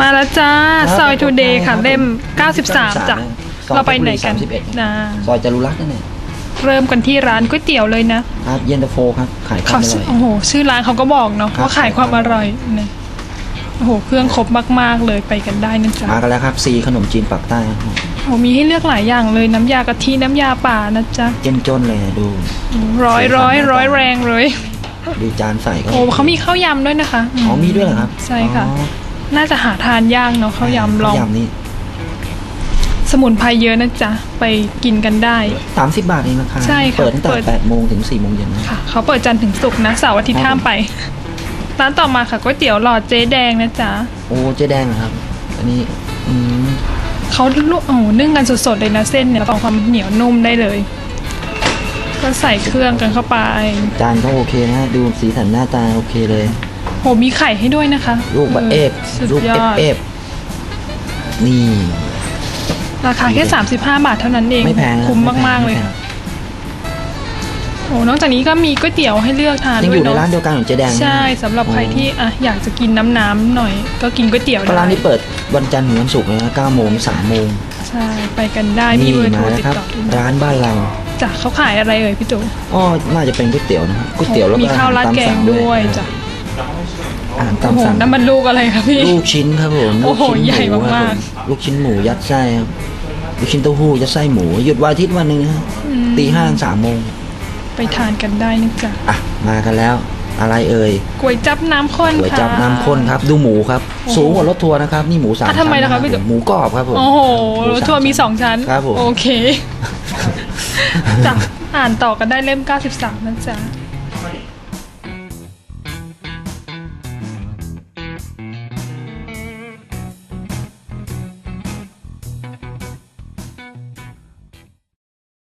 มาแล้วจ้าครับซอยทูเดย์ค่ะครับเล่ม 93 93จ้ะนะซอยเราไปไหนกันเพชรบุรี31นะซอยจรุรักษ์นั่นเองเริ่มกันที่ร้านก๋วยเตี๋ยวเลยนะครับเย็นตาโฟครับขายควาเขามอร่อยโอ้โห ชื่อร้านเขาก็บอกเนาะครับว่าขายความอร่อยนะโอ้โห เครื่องครบมาก ๆ เลยไปกันได้นะจ๊ะ มากันแล้วครับซีขนมจีนปากใต้ครับโอ้มีให้เลือกหลายอย่างเลยน้ำยากะทิน้ำยาป่านะจ๊ะเจ้นจนเลยดู ร้อยร้อยร้อยแรงเลยดูจานใส่ก็โอ้เขามีข้าวยำด้วยนะคะอ๋อมีด้วยเหรอครับ ใช่ค่ะอ๋อ น่าจะหาทานยากเนาะข้าวยำลองข้าวยำนี่สมุนไพรเยอะนะจ๊ะ ไปกินกันได้ สามสิบบาทเองราคาใช่ค่ะเปิดตั้งแต่เปิด แปดโมงถึงสี่โมงเย็นนะ ค่ะเขาเปิดจันทร์ถึงศุกร์นะเสาร์อาทิตย์ครับห้ามไป ร้านต่อมาค่ะก๋วยเตี๋ยวหลอดเจ๊แดงนะจ๊ะโอ้เจ๊แดงเหรอครับ อันนี้ อืมเขาลวกโอ้โหนึ่งกันสดๆเลยนะเส้นเนี่ยเอาความเหนียวนุ่มได้เลย ก็ใส่เครื่องกันเข้าไป จานก็โอเคนะดูสีสันหน้าตาโอเคเลยโห มีไข่ให้ด้วยนะคะ ลูกบะเอฟสุดลูกยเออฟดเอฟนี่ ราคาแค่ 35 บาทเท่านั้นเองไม่แพงนะคุ้มไแพงมากๆเลยไแพงค่ะโอ้นอกจากนี้ก็มีก๋วยเตี๋ยวให้เลือกทานยังด้อวยยู่ในเนาะร้านเดียวกันของเจ๊แดงนะใช่สำหรับใครที่อะอยากจะกินน้ำน้ำๆหน่อย ก็กินก๋วยเตี๋ยวก็ได้ร้านนี้เปิดวันจันทร์ถึงวันศุกร์เลยนะ9โมงถึง3โมงใช่ไปกันได้มีนี่เบอร์โทรมาแล้วติดครับ ต่อด้วยนะร้านบ้านเราจ้ะเขาขายอะไรเอ่ยพี่ตู่อ๋อน่าจะเป็นก๋วยเตี๋ยวนะครับก๋วยเตี๋ยวแล้วก็มีข้าวราดแกงด้วยจ้ะ อาหารโอ้ตามโหสั่งน้ำมันลูกอะไรคะพี่ ลูกชิ้นครับผมโอ้โหลูกชิ้นใหญ่มูครับมากผลูกชิ้นหมูยัดไส้ครับลูกชิ้นเต้าหู้ยัดไส้หมู หยุดวันอาทิตย์วันหนึ่งนะฮะอืมตีห้าถึงสามโมงไปทานกันได้นะจ๊ะอะมากันแล้ว อะไรเอ่ยก๋วยจับน้ำข้นก๋วยค่ะ จับน้ำข้นครับ ดูหมูครับโอ้โหสูงกว่ารถทัวร์นะครับนี่หมูสามอะทำไมล่ะครับชั้นพี่ผมหมูกรอบครับผมโอ้โหหมูสาทัวร์มีสองชั้น ครับผม โอเค จ้ะอ่านต่อกันได้เล่ม 93นะจ๊ะ